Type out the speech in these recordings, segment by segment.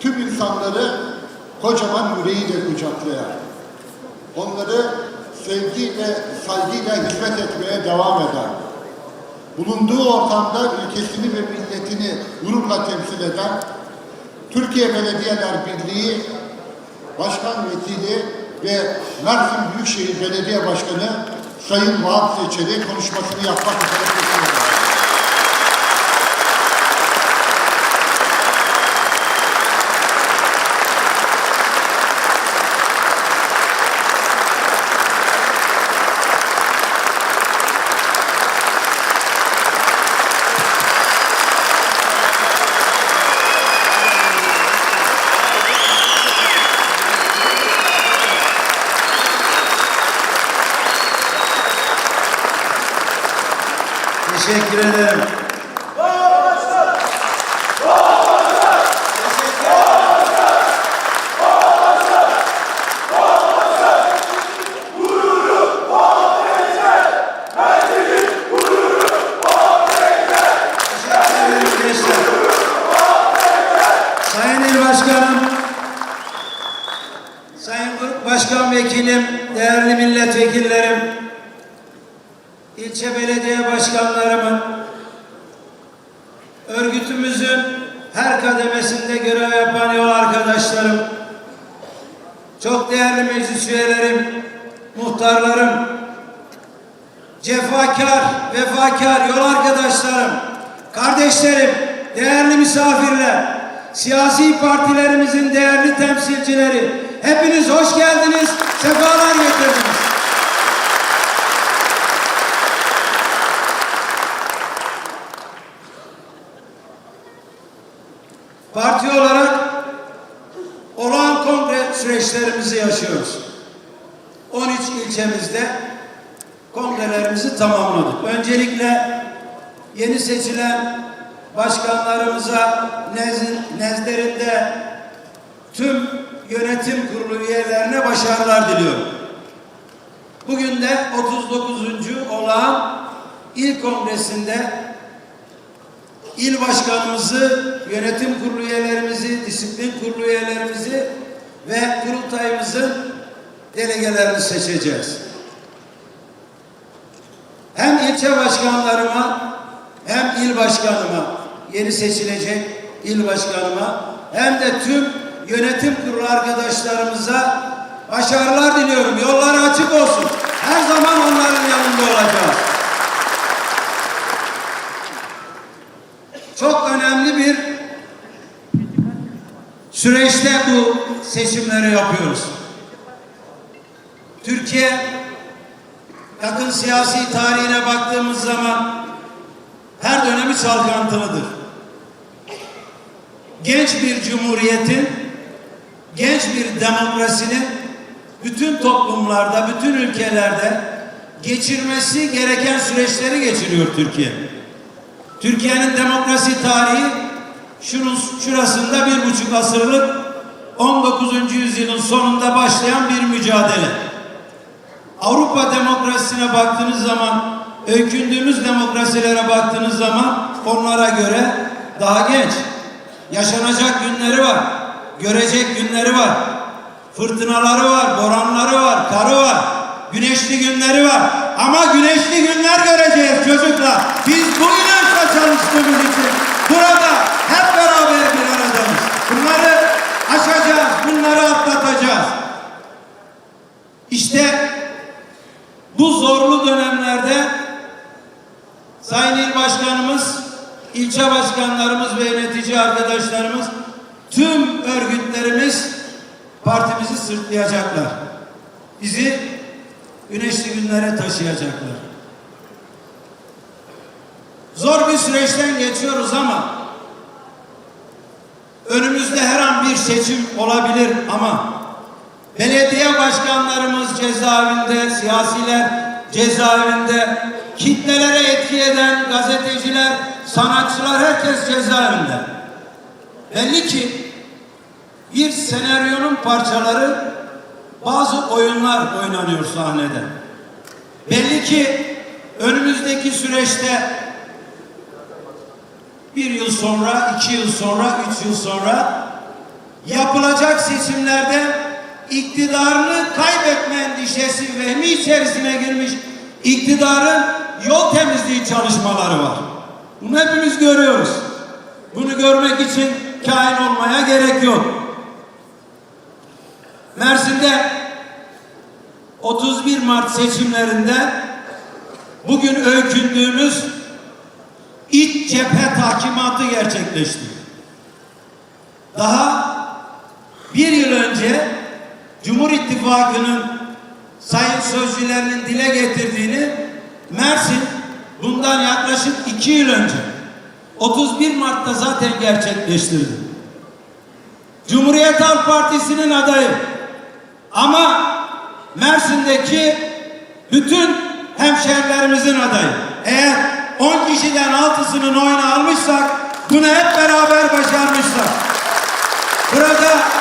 tüm insanları kocaman yüreğiyle kucaklayan, onları sevgiyle, saygıyla hizmet etmeye devam eden, bulunduğu ortamda ülkesini ve milletini gururla temsil eden Türkiye Belediyeler Birliği Başkan Vekili ve Mersin Büyükşehir Belediye Başkanı Sayın Vahap Seçeli konuşmasını yapmak üzere Teşekkür ederim. Teşekkür ederim gençler. Sayın İl Başkanım, Sayın Grup Başkan Vekilim, değerli milletvekillerim, ilçe belediye başkanlarımın, örgütümüzün her kademesinde görev yapan yol arkadaşlarım, çok değerli meclis üyelerim, muhtarlarım, cefakar, vefakar yol arkadaşlarım, kardeşlerim, değerli misafirler, siyasi partilerimizin değerli temsilcileri, hepiniz hoş geldiniz, sefalar getirdiniz. Parti olarak süreçlerimizi yaşıyoruz. 13 ilçemizde kongrelerimizi tamamladık. Öncelikle yeni seçilen başkanlarımıza nez- nezdlerinde tüm yönetim kurulu üyelerine başarılar diliyorum. Bugün de 39. olağan il kongresinde il başkanımızı, yönetim kurulu üyelerimizi, disiplin kurulu üyelerimizi ve kurultayımızın delegelerini seçeceğiz. Hem ilçe başkanlarıma hem il başkanıma, yeni seçilecek il başkanıma hem de tüm yönetim kurulu arkadaşlarımıza başarılar diliyorum. Yolları açık olsun. Her zaman onların yanında olacağız. çok önemli bir süreçte bu seçimleri yapıyoruz. Türkiye yakın siyasi tarihine baktığımız zaman her dönemi çalkantılıdır. Genç bir cumhuriyetin, genç bir demokrasinin bütün toplumlarda, bütün ülkelerde geçirmesi gereken süreçleri geçiriyor Türkiye. Türkiye'nin demokrasi tarihi şunun şurasında bir buçuk asırlık 19. yüzyılın sonunda başlayan bir mücadele. Avrupa demokrasisine baktığınız zaman, öykündüğümüz demokrasilere baktığınız zaman onlara göre daha genç. Yaşanacak günleri var, görecek günleri var. Fırtınaları var, boranları var, karı var, güneşli günleri var. Ama güneşli günler göreceğiz çocuklar. Biz bu inançla çalıştığımız için burada hep beraber bir aradayız. Bunları aşacağız, bunları atlatacağız. İşte bu zorlu dönemlerde Sayın İl Başkanımız, ilçe başkanlarımız ve yönetici arkadaşlarımız, tüm örgütlerimiz partimizi sırtlayacaklar. Bizi güneşli günlere taşıyacaklar. Zor bir süreçten geçiyoruz ama önümüzde her an bir seçim olabilir ama belediye başkanlarımız cezaevinde, siyasiler cezaevinde, kitlelere etki eden gazeteciler, sanatçılar herkes cezaevinde. Belli ki bir senaryonun parçaları bazı oyunlar oynanıyor sahnede. Belli ki önümüzdeki süreçte bir yıl sonra, iki yıl sonra, üç yıl sonra yapılacak seçimlerde iktidarını kaybetme endişesi vehmi içerisine girmiş iktidarın yol temizliği çalışmaları var. Bunu hepimiz görüyoruz. Bunu görmek için kain olmaya gerek yok. Mersin'de 31 Mart seçimlerinde bugün öykündüğümüz iç cephe tahkimatı gerçekleşti. Daha bir yıl önce Cumhur İttifakı'nın sayın sözcülerinin dile getirdiğini Mersin bundan yaklaşık iki yıl önce 31 Mart'ta zaten gerçekleştirdi. Cumhuriyet Halk Partisi'nin adayı ama Mersin'deki bütün hemşehrilerimizin adayı. Eğer 10 kişiden 6'sının oyunu almışsak bunu hep beraber başarmışlar. Burada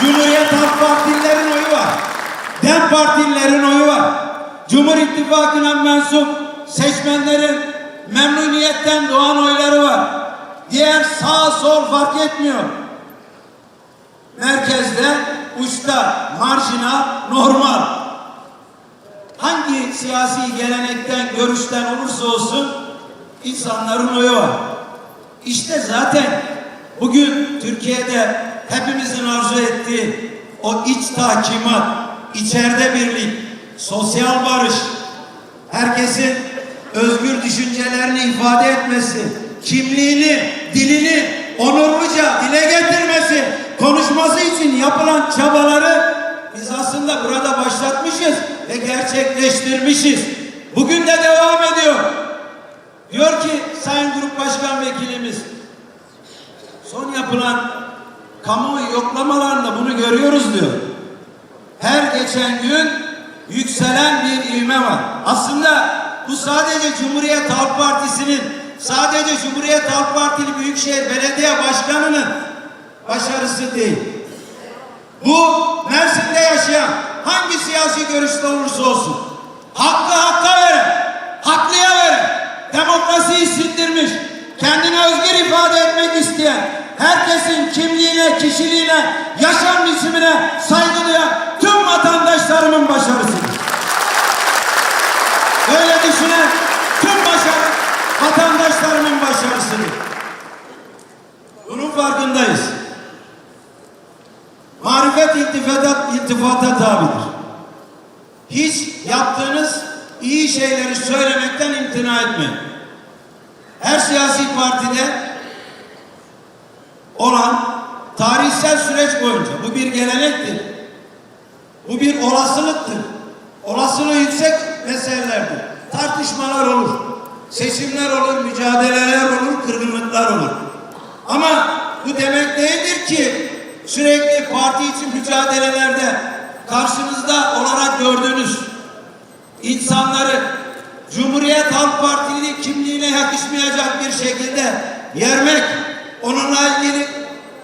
Cumhuriyet Halk Partililerin oyu var. DEM Partililerin oyu var. Cumhur İttifakı'na mensup seçmenlerin memnuniyetten doğan oyları var. Diğer sağ sol fark etmiyor. Merkezde, uçta, marjinal, normal. Hangi siyasi gelenekten, görüşten olursa olsun insanların oyu var. İşte zaten bugün Türkiye'de hepimizin arzu ettiği o iç tahkimat, içeride birlik, sosyal barış, herkesin özgür düşüncelerini ifade etmesi, kimliğini, dilini onurluca dile getirmesi, konuşması için yapılan çabaları biz aslında burada başlatmışız ve gerçekleştirmişiz. Bugün de devam ediyor. Diyor ki Sayın Grup Başkan Vekilimiz son yapılan kamuoyu yoklamalarında bunu görüyoruz diyor. Her geçen gün yükselen bir ivme var. Aslında bu sadece Cumhuriyet Halk Partisi'nin sadece Cumhuriyet Halk Partili Büyükşehir Belediye Başkanı'nın başarısı değil. Bu Mersin'de yaşayan hangi siyasi görüşte olursa olsun hakkı hakka veren, haklıya veren, demokrasiyi sindirmiş, kendini özgür ifade etmek isteyen, herkesin kimliğine, kişiliğine, yaşam biçimine saygı duyan tüm vatandaşlarımın başarısıdır. Böyle düşünen tüm başarı vatandaşlarımın başarısıdır. Bunun farkındayız. Marifet iltifata, iltifata tabidir. Hiç yaptığınız iyi şeyleri söylemekten imtina etmeyin. Her siyasi partide olan tarihsel süreç boyunca bu bir gelenektir. Bu bir olasılıktır. Olasılığı yüksek meselelerdir. Tartışmalar olur. Seçimler olur, mücadeleler olur, kırgınlıklar olur. Ama bu demek değildir ki sürekli parti için mücadelelerde karşınızda olarak gördüğünüz insanları Cumhuriyet Halk Partili kimliğine yakışmayacak bir şekilde yermek, onunla ilgili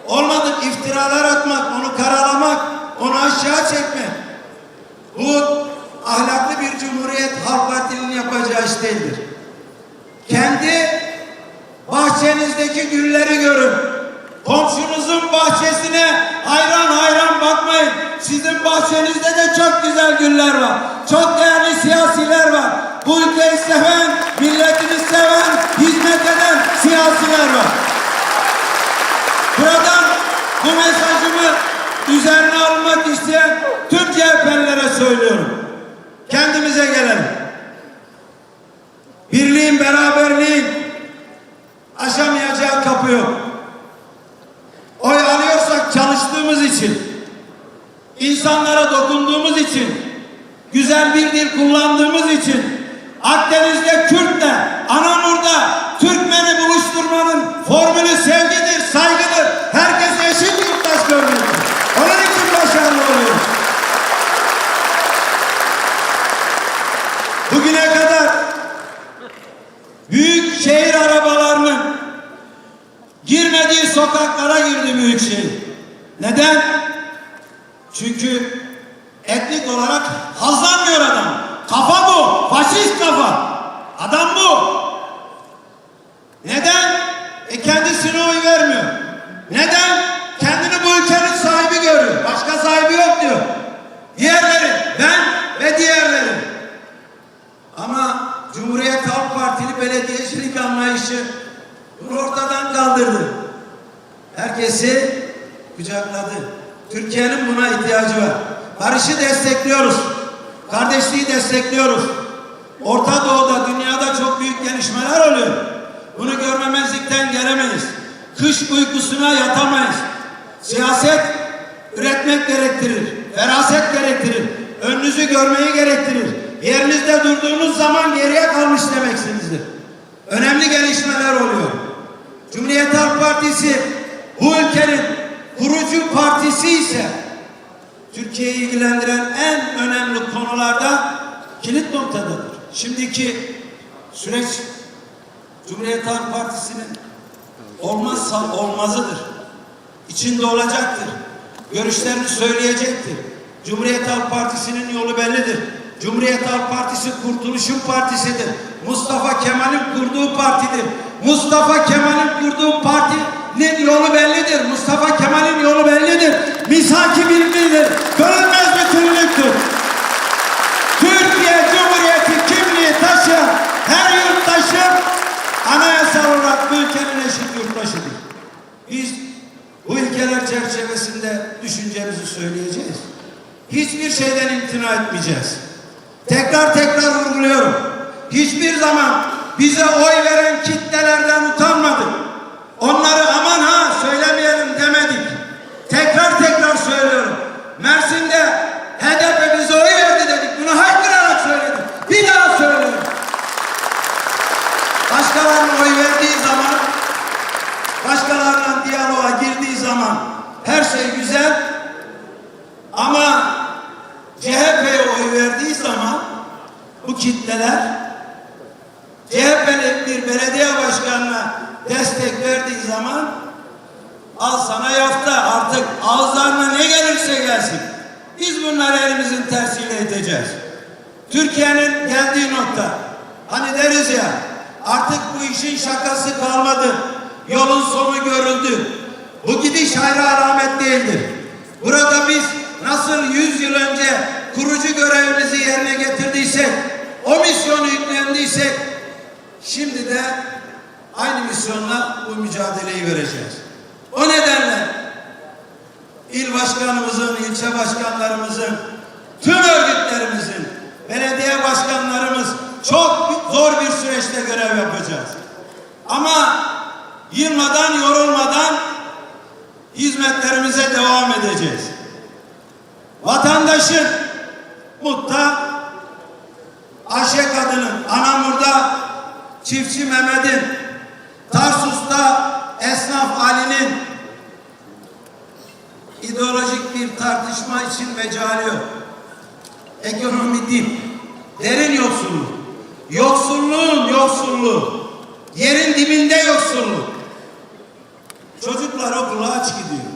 olmadık iftiralar atmak, onu karalamak, onu aşağı çekmek. Bu ahlaklı bir Cumhuriyet Halk Partili'nin yapacağı iş değildir. Kendi bahçenizdeki gülleri görün. Komşunuzun bahçesine hayran hayran bakmayın. Sizin bahçenizde de çok güzel güller var. Çok değerli siyasiler var. Bu ülkeyi seven, milletini seven, hizmet eden siyasiler var. Buradan bu mesajımı üzerine almak isteyen tüm CHP'lilere söylüyorum. Kendimize gelelim. Birliğin, beraberliğin aşamayacağı kapı yok. Oy alıyorsak çalıştığımız için, insanlara dokunduğumuz için, güzel bir dil kullandığımız için, Akdeniz'de Kürt'le, Anamur'da Türkmen'i buluşturmanın formülü sevgidir, saygıdır. Herkes eşit yurttaş görmektir. Onun için başarılı oluyoruz. Bugüne kadar büyük şehir arabalarının girmediği sokaklara girdi büyük şehir. Neden? Çünkü etnik olarak hazlanmıyor adam. Kafa bu. Faşist kafa. Adam bu. Neden? E kendisine oy vermiyor. Neden? Kendini bu ülkenin sahibi görüyor. Başka sahibi yok diyor. Diğerleri ben ve diğerleri. Ama Cumhuriyet Halk Partili belediyecilik anlayışı bunu ortadan kaldırdı. Herkesi kucakladı. Türkiye'nin buna ihtiyacı var. Barışı destekliyoruz. Kardeşliği destekliyoruz. Orta Doğu'da, dünyada çok büyük gelişmeler oluyor. Bunu görmemezlikten gelemeyiz. Kış uykusuna yatamayız. Siyaset üretmek gerektirir. Feraset gerektirir. Önünüzü görmeyi gerektirir. Yerinizde durduğunuz zaman geriye kalmış demeksinizdir. Önemli gelişmeler oluyor. Cumhuriyet Halk Partisi bu ülkenin kurucu partisi ise Türkiye'yi ilgilendiren en önemli konularda kilit noktadadır. Şimdiki süreç Cumhuriyet Halk Partisi'nin olmazsa olmazıdır. İçinde olacaktır. Görüşlerini söyleyecektir. Cumhuriyet Halk Partisi'nin yolu bellidir. Cumhuriyet Halk Partisi Kurtuluşun Partisidir. Mustafa Kemal'in kurduğu partidir. Mustafa Kemal'in kurduğu partinin yolu bellidir. Mustafa Kemal'in yolu bellidir. Misaki bilgidir. Bölünmez bütünlüktür. Türkiye Cumhuriyeti kimliği taşıyan her yurttaşı anayasal olarak bu ülkenin eşit yurttaşıdır. Biz bu ilkeler çerçevesinde düşüncemizi söyleyeceğiz. Hiçbir şeyden imtina etmeyeceğiz. Tekrar tekrar vurguluyorum. Hiçbir zaman bize oy veren kitlelerden utanmadık. Onları aman ha söylemeyelim demedik. Tekrar tekrar söylüyorum. Mersin'de HDP bize oy verdi dedik. Bunu haykırarak söyledim. Bir daha söylüyorum. Başkalarının oy verdiği zaman başkalarıyla diyaloğa girdiği zaman her şey güzel ama CHP'ye oy verdiği zaman bu kitleler CHP'li bir belediye başkanına destek verdiği zaman al sana yafta artık ağızlarına ne gelirse gelsin. Biz bunları elimizin tersiyle edeceğiz. Türkiye'nin geldiği nokta hani deriz ya artık bu işin şakası kalmadı. Yolun sonu görüldü. Bu gidiş hayra alamet değildir. Burada biz nasıl 100 yıl önce kurucu görevimizi yerine getirdiysek, o misyonu yüklendiysek, şimdi de aynı misyonla bu mücadeleyi vereceğiz. O nedenle il başkanımızın, ilçe başkanlarımızın, tüm örgütlerimizin, belediye başkanlarımız çok zor bir süreçte görev yapacağız. Ama yılmadan, yorulmadan hizmetlerimize devam edeceğiz. Vatandaşın mutta Ayşe kadının, Anamur'da çiftçi Mehmet'in, Tarsus'ta esnaf Ali'nin ideolojik bir tartışma için mecali yok. Ekonomi değil, derin yoksulluk. Yoksulluğun yoksulluğu. Yerin dibinde yoksulluk. Çocuklar okula aç gidiyor.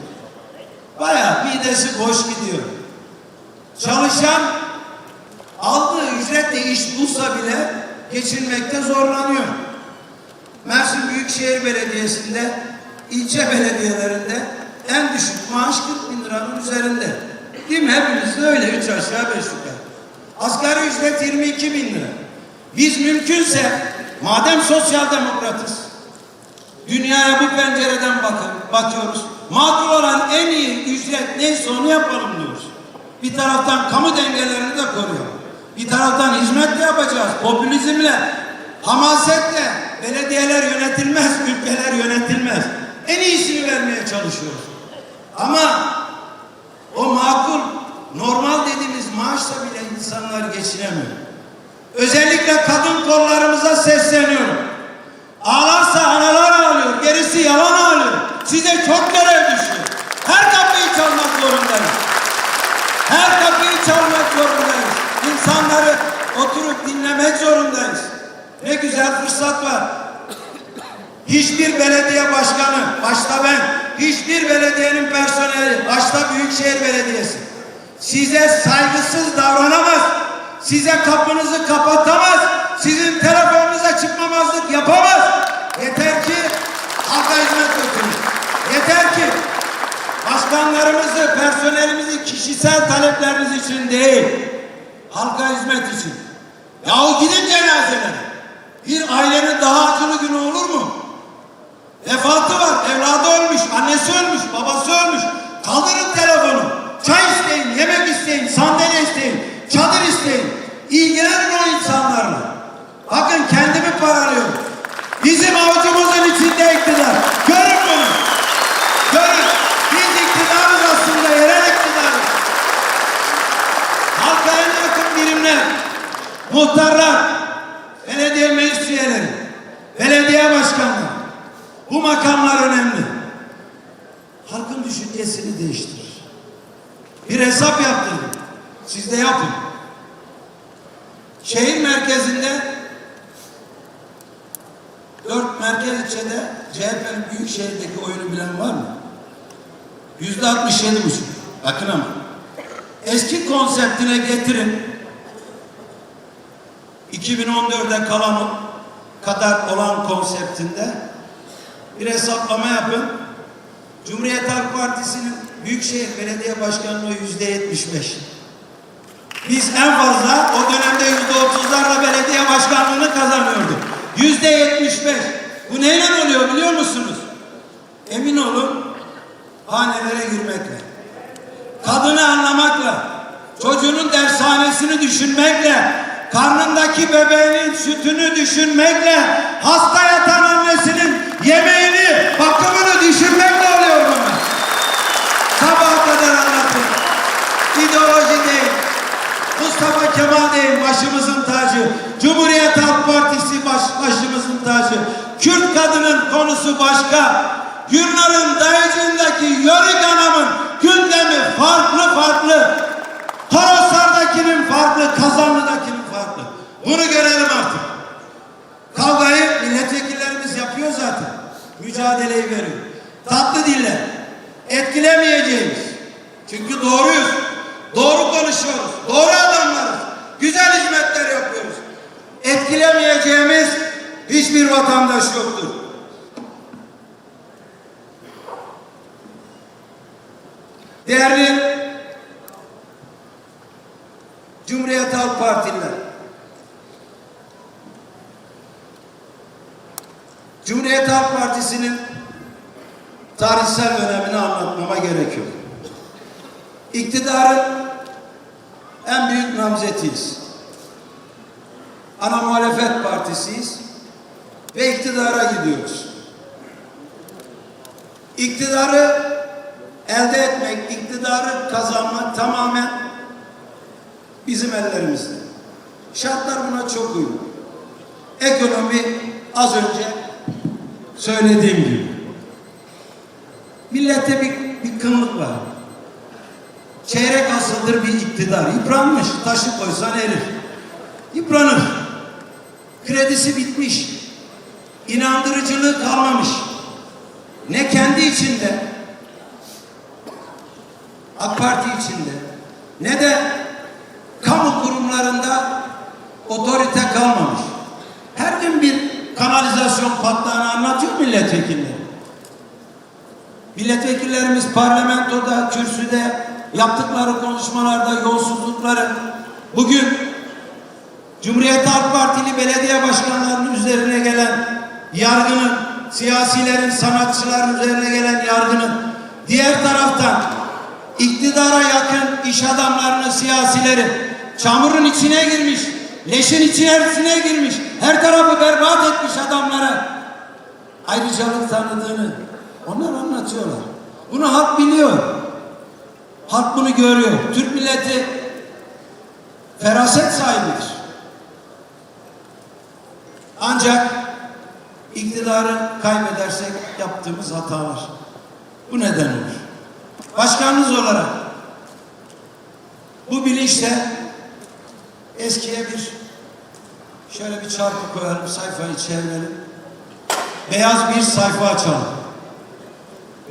Bayağı midesi boş gidiyor. Çalışan aldığı ücretle iş bulsa bile geçinmekte zorlanıyor. Mersin Büyükşehir Belediyesi'nde, ilçe belediyelerinde en düşük maaş 40 bin liranın üzerinde. Değil mi? Hepimiz de öyle. Üç aşağı beş yukarı. Asgari ücret 22 bin lira. Biz mümkünse madem sosyal demokratız, dünyaya bu pencereden bakın, bakıyoruz. Makul olan en iyi ücret neyse onu yapalım diyoruz. Bir taraftan kamu dengelerini de koruyalım. Bir taraftan hizmet de yapacağız. Popülizmle, hamasetle belediyeler yönetilmez, ülkeler yönetilmez. En iyisini vermeye çalışıyoruz. Ama o makul, normal dediğimiz maaşla bile insanlar geçinemiyor. Özellikle kadın kollarımıza sesleniyorum. Ağlarsa analar ağlıyor, gerisi yalan ağlıyor. Size çok görev düşüyor. Her kapıyı çalmak zorundayız. Her kapıyı çalmak zorundayız. İnsanları oturup dinlemek zorundayız. Ne güzel fırsat var. Hiçbir belediye başkanı, başta ben, hiçbir belediyenin personeli, başta Büyükşehir Belediyesi size saygısız davranamaz. Size kapınızı kapatamaz. Sizin telefonunuza çıkmamazlık yapamaz. Yeter ki halka hizmet götürün. Yeter ki başkanlarımızı, personelimizi kişisel talepleriniz için değil, halka hizmet için. Yahu gidin cenazelere. Bir ailenin daha acılı günü olur mu? Vefatı var, evladı ölmüş, annesi ölmüş, babası ölmüş. Kaldırın telefonu. Çay isteyin, yemek isteyin, sandalye isteyin, çadır isteyin. İlgilenin o insanlarla. Bakın kendimi paralıyorum. Bizim avucumuzun içinde iktidar. Görün bunu. Görün. Biz iktidarız aslında, yerel iktidarız. Halka en yakın birimler, muhtarlar, belediye meclis üyeleri, belediye başkanları. Bu makamlar önemli. Halkın düşüncesini değiştirir. Bir hesap yaptırdım. Siz de yapın. Şehir merkezinde dört merkez ilçede CHP'nin büyük şehirdeki oyunu bilen var mı? Yüzde altmış yedi buçuk. Bakın ama. Eski konseptine getirin. 2014'de kalan kadar olan konseptinde bir hesaplama yapın. Cumhuriyet Halk Partisi'nin Büyükşehir Belediye Başkanlığı yüzde yetmiş beş. Biz en fazla o dönemde yüzde otuzlarla belediye başkanlığını kazanıyorduk. Yüzde yetmiş beş. Bu neyle oluyor biliyor musunuz? Emin olun hanelere girmekle kadını anlamakla, çocuğunun dershanesini düşünmekle, karnındaki bebeğinin sütünü düşünmekle, hasta yatan annesinin yemeğini, bakımını düşünmekle oluyor bunlar. Sabaha kadar anlatın. İdeoloji değil. Mustafa Kemal değil başımızın tacı. Cumhuriyet Halk Partisi baş, başımızın tacı. Kürt kadının konusu başka. Gülnar'ın dayıcığındaki yörük anamın gündemi farklı. Bunu görelim artık. Kavgayı milletvekillerimiz yapıyor zaten. Mücadeleyi veriyor. Tatlı dille etkilemeyeceğiz. Çünkü doğruyuz. Doğru konuşuyoruz. Doğru adamlarız. Güzel hizmetler yapıyoruz. Etkilemeyeceğimiz hiçbir vatandaş yoktur. Değerli Cumhuriyet Halk Partililer, Cumhuriyet Halk Partisi'nin tarihsel önemini anlatmama gerek yok. İktidarın en büyük namzetiyiz. Ana muhalefet partisiyiz ve iktidara gidiyoruz. İktidarı elde etmek, iktidarı kazanmak tamamen bizim ellerimizde. Şartlar buna çok uygun. Ekonomi az önce söylediğim gibi. Millete bir, bir kınlık var. Çeyrek asıldır bir iktidar. Yıpranmış. Taşı koysan erir. Yıpranır. Kredisi bitmiş. İnandırıcılığı kalmamış. Ne kendi içinde AK Parti içinde ne de kamu kurumlarında otorite kalmamış. Her gün bir kanalizasyon patlağını anlatıyor milletvekilleri. Milletvekillerimiz parlamentoda, kürsüde yaptıkları konuşmalarda yolsuzlukları bugün Cumhuriyet Halk Partili belediye başkanlarının üzerine gelen yargının, siyasilerin, sanatçıların üzerine gelen yargının diğer taraftan iktidara yakın iş adamlarının, siyasileri çamurun içine girmiş, leşin içerisine girmiş, her tarafı berbat etmiş adamlara ayrıcalık tanıdığını onlar anlatıyorlar. Bunu halk biliyor. Halk bunu görüyor. Türk milleti feraset sahibidir. Ancak iktidarı kaybedersek yaptığımız hatalar. Bu neden olur. Başkanınız olarak bu bilinçle eskiye bir şöyle bir çarpı koyalım, sayfayı çevirelim. Beyaz bir sayfa açalım.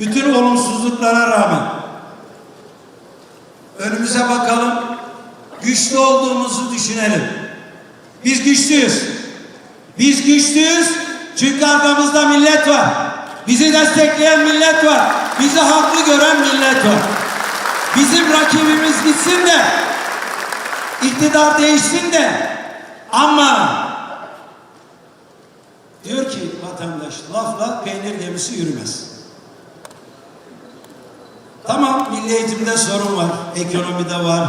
Bütün olumsuzluklara rağmen önümüze bakalım. Güçlü olduğumuzu düşünelim. Biz güçlüyüz. Biz güçlüyüz çünkü arkamızda millet var. Bizi destekleyen millet var. Bizi haklı gören millet var. Bizim rakibimiz gitsin de iktidar değişsin de ama diyor ki vatandaş. Lafla peynir gemisi yürümez. Tamam milli eğitimde sorun var. Ekonomide var.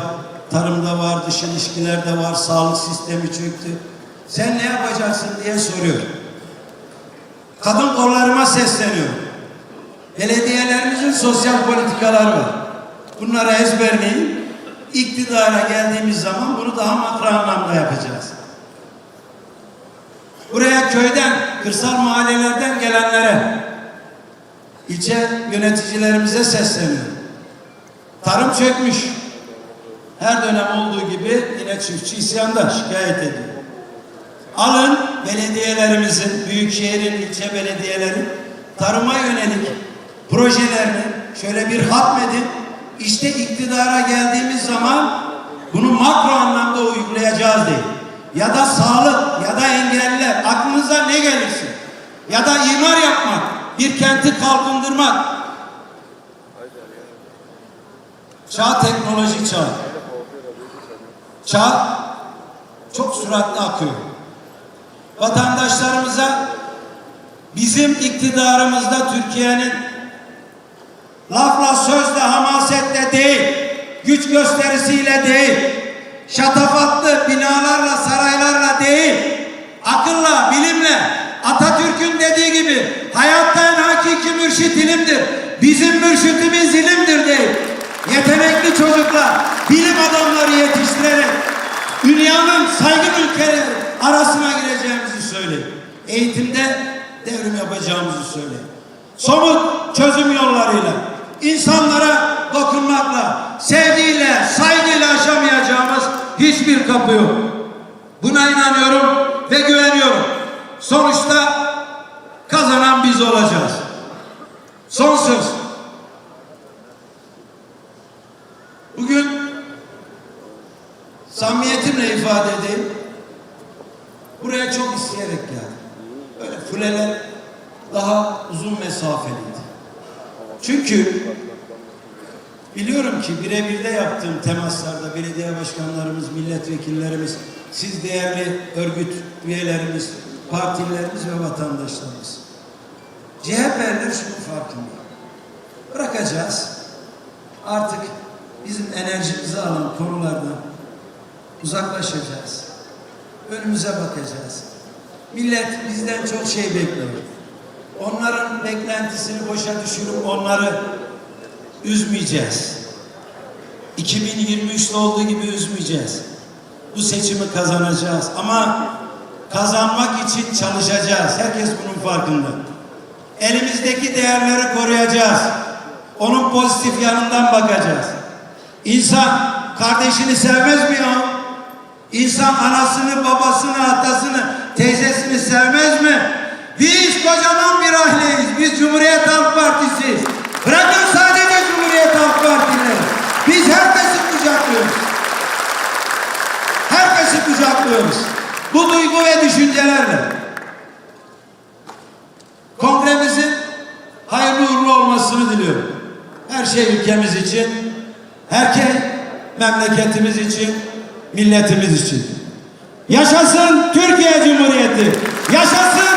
Tarımda var. Dış ilişkilerde var. Sağlık sistemi çöktü. Sen ne yapacaksın diye soruyor. Kadın kollarıma sesleniyorum. Belediyelerimizin sosyal politikaları var. Bunları ezberleyin. İktidara geldiğimiz zaman bunu daha makro anlamda yapacağız. Buraya köyden, kırsal mahallelerden gelenlere, ilçe yöneticilerimize sesleniyorum. Tarım çökmüş. Her dönem olduğu gibi yine çiftçi isyanda şikayet ediyor. Alın belediyelerimizin, büyükşehirin ilçe belediyeleri tarıma yönelik projelerini şöyle bir hatmedin. İşte iktidara geldiğimiz zaman bunu makro anlamda uygulayacağız diye. Ya da sağlık ya da engeller aklınıza ne gelirse ya da imar yapmak, bir kenti kalkındırmak. Çağ teknoloji çağı. Çağ çok süratli akıyor. Vatandaşlarımıza bizim iktidarımızda Türkiye'nin lafla sözle hamasetle değil, güç gösterisiyle değil, şatafatlı binalarla saraylarla değil, akılla, bilimle, Atatürk'ün dediği gibi hayatta en hakiki mürşit ilimdir. Bizim mürşitimiz ilimdir değil. Yetenekli çocuklar, bilim adamları yetiştirerek dünyanın saygın ülkeleri arasına gireceğimizi söyleyin. Eğitimde devrim yapacağımızı söyleyin. Somut çözüm yollarıyla, insanlara dokunmakla, sevgiyle, saygıyla aşamayacağımız hiçbir kapı yok. Buna inanıyorum ve güveniyorum. Sonuçta kazanan biz olacağız. Son söz. Bugün samimiyetimle ifade edeyim. Buraya çok isteyerek geldim. Böyle fuleler daha uzun mesafeliydi. Çünkü biliyorum ki birebir de yaptığım temaslarda belediye başkanlarımız, milletvekillerimiz, siz değerli örgüt üyelerimiz, partilerimiz ve vatandaşlarımız. CHP'liler şunun farkında. Bırakacağız. Artık bizim enerjimizi alan konulardan uzaklaşacağız. Önümüze bakacağız. Millet bizden çok şey bekliyor. Onların beklentisini boşa düşürüp onları üzmeyeceğiz. 2023'te olduğu gibi üzmeyeceğiz. Bu seçimi kazanacağız ama kazanmak için çalışacağız. Herkes bunun farkında. Elimizdeki değerleri koruyacağız. Onun pozitif yanından bakacağız. İnsan kardeşini sevmez mi ya? İnsan anasını, babasını, atasını, teyzesini sevmez mi? Biz kocaman bir aileyiz. Biz Cumhuriyet Halk Partisi'yiz. Bırakın sadece Cumhuriyet Halk Partileri. Biz herkesi kucaklıyoruz. Kucaklıyoruz. Bu duygu ve düşüncelerle. Kongremizin hayırlı uğurlu olmasını diliyorum. Her şey ülkemiz için, herkes memleketimiz için, milletimiz için. Yaşasın Türkiye Cumhuriyeti! Yaşasın